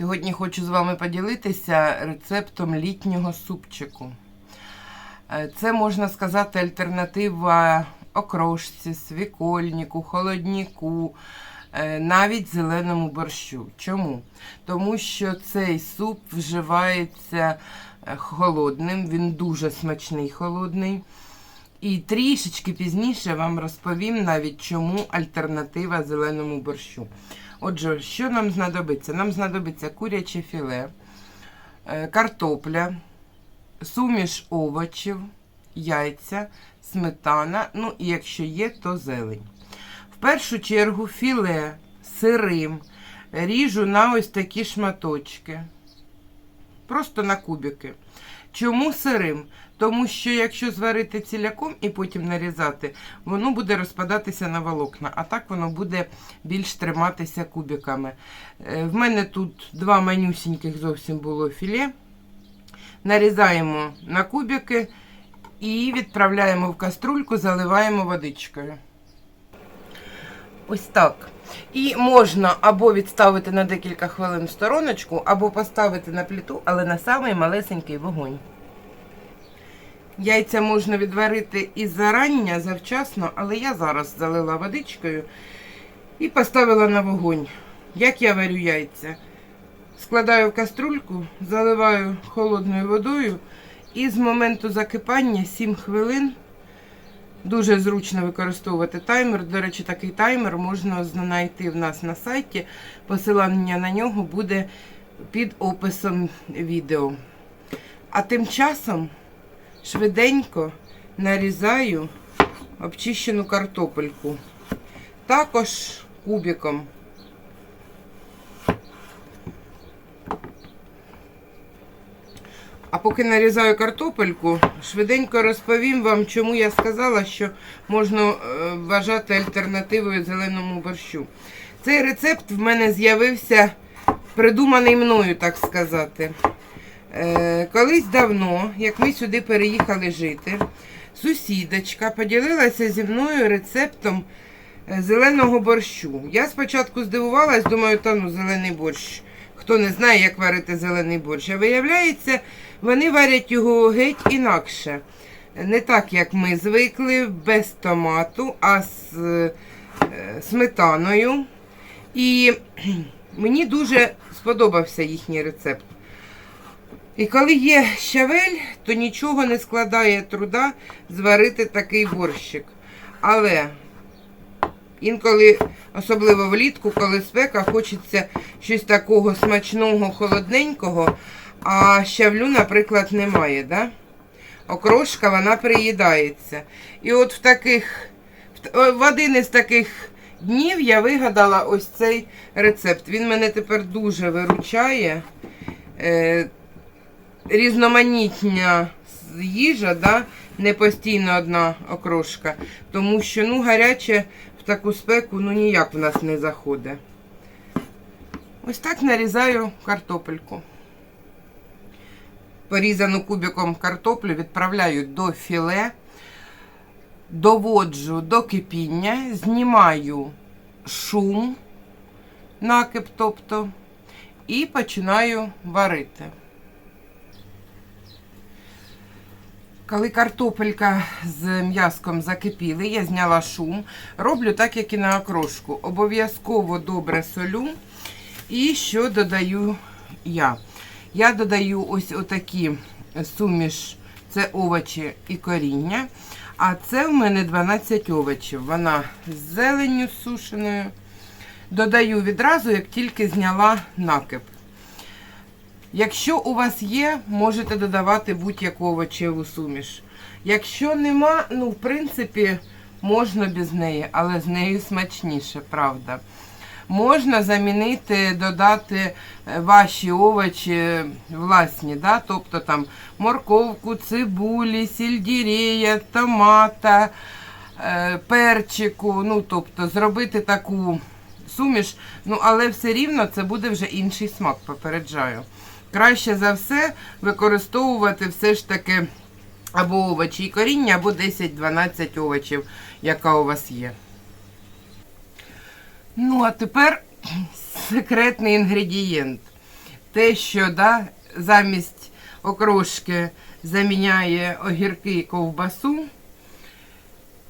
Сьогодні хочу з вами поділитися рецептом літнього супчику. Е, Це можна сказати альтернатива окрошці, свікольнику, холодніку, е, навіть зеленому борщу. Чому? Тому що цей суп вживається е, холодним, він дуже смачний холодний. І трішечки пізніше вам розповім навіть чому альтернатива зеленому борщу. Отже, що нам знадобиться? Нам знадобиться куряче філе, е, картопля, суміш овочів, яйця, сметана, ну і якщо є, то зелень. В першу чергу філе сирим ріжу на ось такі шматочки. Просто на кубики. Чому сирим? Тому що якщо зварити ціляком і потім нарізати, воно буде розпадатися на волокна, а так воно буде більш триматися кубиками. Е, В мене тут два манюсіньких зовсім було філе. Нарізаємо на кубики і відправляємо в каструльку, заливаємо водичкою. Ось так. І можна або відставити на декілька хвилин в стороночку, або поставити на плиту, але на самий малесенький вогонь. Яйця можна відварити і зарання, завчасно, але я зараз залила водичкою і поставила на вогонь. Як я варю яйця? Складаю в каструльку, заливаю холодною водою і з моменту закипання 7 хвилин Дуже зручно використовувати таймер. До речі, такий таймер можна знайти в нас на сайті. Посилання на нього буде під описом відео. А тим часом швиденько нарізаю обчищену картопельку. Також кубиком. А поки нарізаю картопельку, швиденько розповім вам, чому я сказала, що можна е, вважати альтернативою зеленому борщу. Цей рецепт в мене з'явився придуманий мною, так сказати. Е, колись давно, як ми сюди переїхали жити, сусідочка поділилася зі мною рецептом е, зеленого борщу. Я спочатку здивувалась, думаю, та ну зелений борщ. Хто не знає, як варити зелений борщ. А виявляється, вони варять його геть інакше. Не так, як ми звикли, без томату, а з е, сметаною. І мені дуже сподобався їхній рецепт. І коли є щавель, то нічого не складає труда зварити такий борщик. Але інколи, особливо влітку, коли спека, хочеться щось такого смачного, холодненького, а щавлю, наприклад, немає. Да? Окрошка вона приїдається. І от в таких, в- один із таких днів я вигадала ось цей рецепт. Він мене тепер дуже виручає. Різноманітня їжа, да? не постійно одна окрошка. Тому що ну, гаряче в таку спеку ну, ніяк в нас не заходить. Ось так нарізаю картопельку. Порізану кубиком картоплю відправляю до філе, доводжу до кипіння, знімаю шум, накип, тобто, і починаю варити. Коли картопелька з м'яском закипіли, я зняла шум. Роблю так, як і на окрошку. Обов'язково добре солю. І що додаю я? Я додаю ось отакі суміш, це овочі і коріння. А це в мене 12 овочів. Вона з зеленню сушеною. Додаю відразу, як тільки зняла накип. Якщо у вас є, можете додавати будь-яку овочеву суміш. Якщо нема, ну, в принципі, можна без неї, але з нею смачніше, правда. Можна замінити, додати е, ваші овочі власні, да? тобто там морковку, цибулі, сельдерея, томата, е, перчику, ну, тобто зробити таку суміш, ну, але все рівно це буде вже інший смак, попереджаю. Краще за все використовувати все ж таки або овочі і коріння, або 10-12 овочів, яка у вас є. Ну, а тепер секретний інгредієнт. те, що да, замість окрошки заміняє огірки і ковбасу.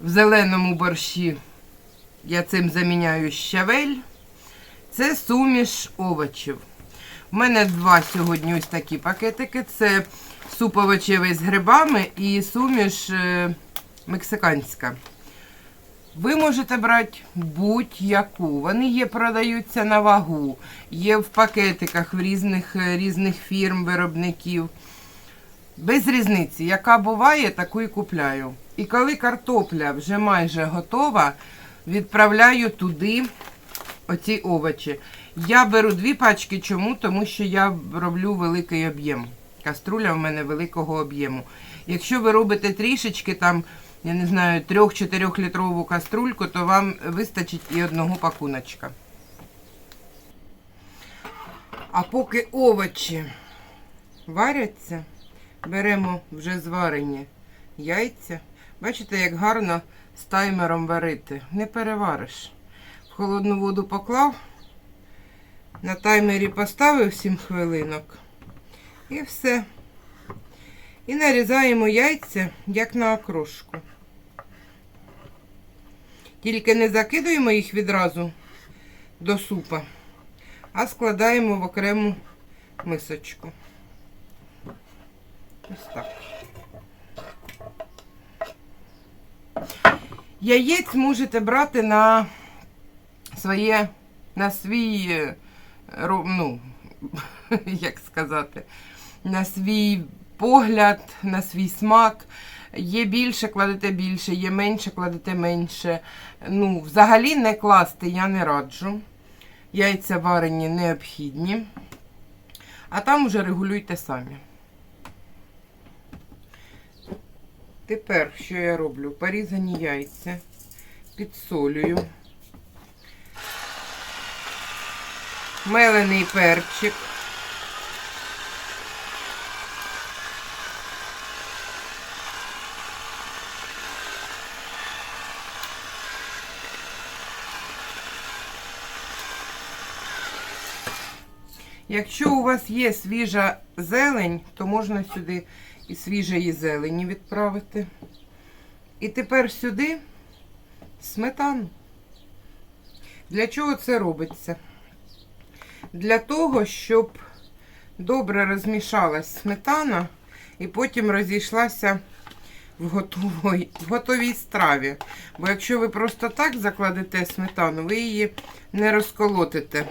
В зеленому борщі я цим заміняю щавель. Це суміш овочів. У мене два сьогодні ось такі пакетики. Це суп овочевий з грибами і суміш е, мексиканська. Ви можете брати будь-яку. Вони є, продаються на вагу, є в пакетиках в різних, е, різних фірм, виробників. Без різниці, яка буває, таку і купляю. І коли картопля вже майже готова, відправляю туди оці овочі. Я беру дві пачки. Чому? Тому що я роблю великий об'єм. Каструля в мене великого об'єму. Якщо ви робите трішечки там, я не знаю, 3-4 літрову каструльку, то вам вистачить і одного пакуночка. А поки овочі варяться, беремо вже зварені яйця. Бачите, як гарно з таймером варити. Не перевариш. Холодну воду поклав, на таймері поставив 7 хвилинок. І все. І нарізаємо яйця, як на окрошку. Тільки не закидуємо їх відразу до супа, а складаємо в окрему мисочку. Ось так. Яєць можете брати на своє, на свій, е, ну, як сказати, на свій погляд, на свій смак. Є більше, кладете більше, є менше, кладете менше. Ну, взагалі не класти я не раджу. Яйця варені необхідні. А там уже регулюйте самі. Тепер, що я роблю? Порізані яйця, підсолюю. Мелений перчик. Якщо у вас є свіжа зелень, то можна сюди і свіжої зелені відправити. І тепер сюди сметану. Для чого це робиться? Для того, щоб добре розмішалась сметана і потім розійшлася в готовій, в готовій страві. Бо якщо ви просто так закладете сметану, ви її не розколотите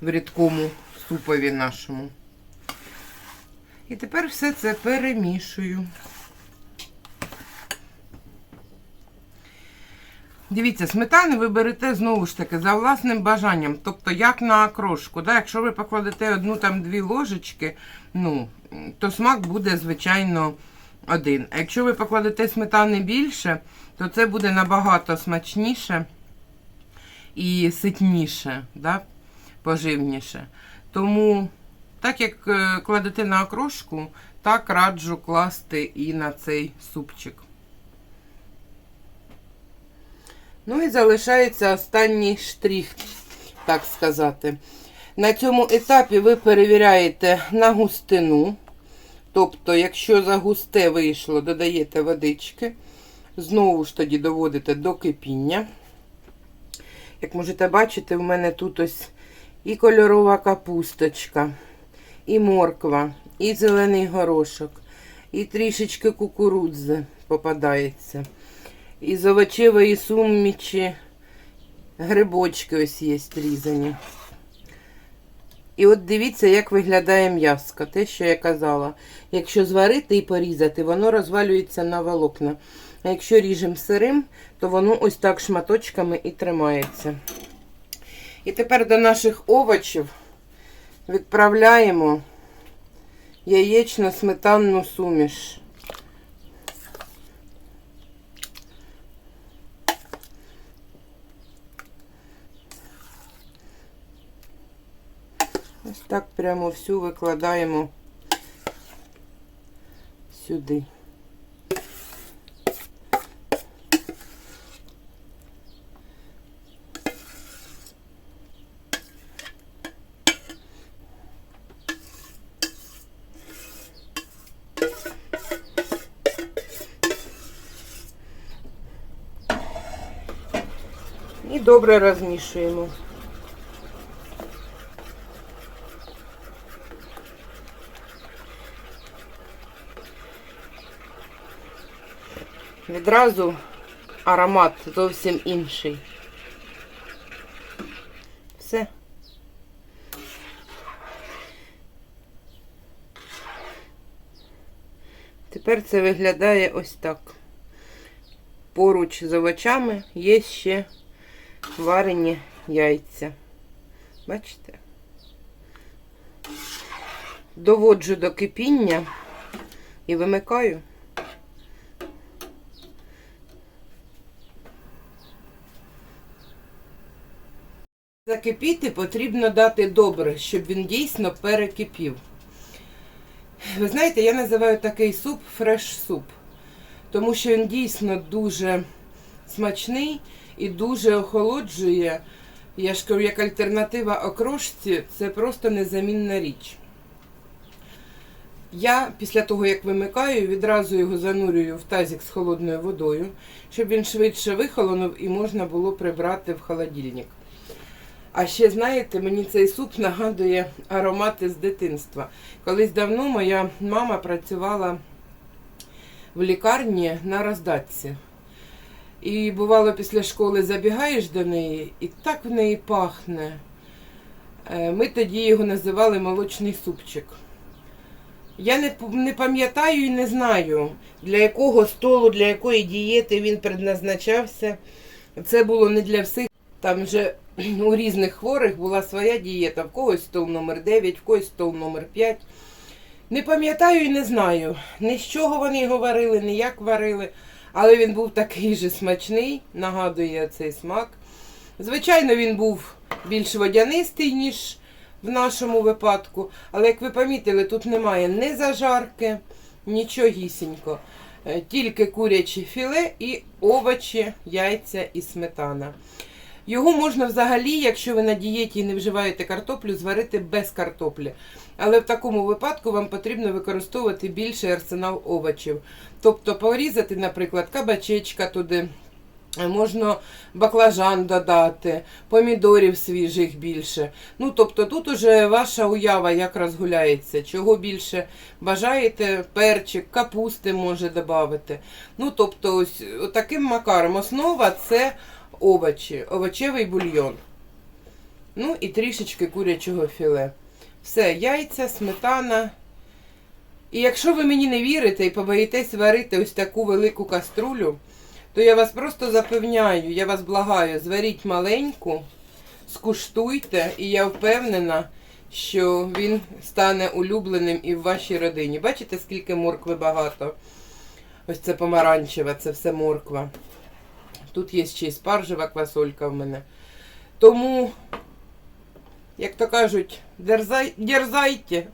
в рідкому супові нашому. І тепер все це перемішую. Дивіться, сметани ви берете знову ж таки за власним бажанням, тобто як на окрошку. Да? Якщо ви покладете одну там дві ложечки, ну, то смак буде, звичайно, один. А якщо ви покладете сметани більше, то це буде набагато смачніше і ситніше, да? поживніше. Тому, так як е, кладете на окрошку, так раджу класти і на цей супчик. Ну і залишається останній штрих, так сказати. На цьому етапі ви перевіряєте на густину. Тобто, якщо за густе вийшло, додаєте водички. Знову ж тоді доводите до кипіння. Як можете бачити, в мене тут ось і кольорова капусточка, і морква, і зелений горошок, і трішечки кукурудзи попадається. Із овочевої суміші грибочки ось є різані. І от дивіться, як виглядає м'яско. Те, що я казала. Якщо зварити і порізати, воно розвалюється на волокна. А якщо ріжемо сирим, то воно ось так шматочками і тримається. І тепер до наших овочів відправляємо яєчно-сметанну суміш. так прямо всю викладаємо сюди. І добре розмішуємо. Відразу аромат зовсім інший. Все. Тепер це виглядає ось так. Поруч з овочами є ще варені яйця. Бачите? Доводжу до кипіння і вимикаю. Закипіти потрібно дати добре, щоб він дійсно перекипів. Ви знаєте, я називаю такий суп фреш-суп, тому що він дійсно дуже смачний і дуже охолоджує. Я ж кажу, як альтернатива окрошці, це просто незамінна річ. Я після того, як вимикаю, відразу його занурюю в тазик з холодною водою, щоб він швидше вихолонув і можна було прибрати в холодильник. А ще, знаєте, мені цей суп нагадує аромати з дитинства. Колись давно моя мама працювала в лікарні на роздатці. І бувало, після школи забігаєш до неї, і так в неї пахне. Е, Ми тоді його називали молочний супчик. Я не, не пам'ятаю і не знаю, для якого столу, для якої дієти він предназначався. Це було не для всіх. Там вже у різних хворих була своя дієта. В когось стол номер 9, в когось стол номер 5. Не пам'ятаю і не знаю, ні з чого вони його варили, ні як варили. Але він був такий же смачний, нагадує цей смак. Звичайно, він був більш водянистий, ніж в нашому випадку. Але як ви помітили, тут немає ні зажарки, нічогісінько. Е, Тільки куряче філе і овочі, яйця і сметана. Його можна взагалі, якщо ви на дієті і не вживаєте картоплю, зварити без картоплі. Але в такому випадку вам потрібно використовувати більший арсенал овочів. Тобто порізати, наприклад, кабачечка туди. Можна баклажан додати, помідорів свіжих більше. Ну, тобто тут уже ваша уява як розгуляється. Чого більше бажаєте, перчик, капусти може додати. Ну, тобто, ось таким макаром. Основа це овочі, овочевий бульйон. Ну і трішечки курячого філе. Все, яйця, сметана. І якщо ви мені не вірите і побоїтесь варити ось таку велику каструлю, то я вас просто запевняю, я вас благаю, зваріть маленьку, скуштуйте, і я впевнена, що він стане улюбленим і в вашій родині. Бачите, скільки моркви багато? Ось це помаранчева, це все морква. Тут є ще й спаржева квасолька в мене. Тому, як то кажуть, дерзай, дерзайте,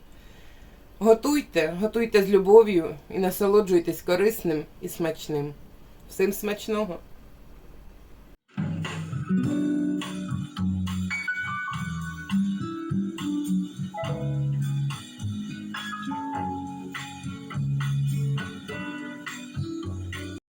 готуйте, готуйте з любов'ю і насолоджуйтесь корисним і смачним. Всім смачного!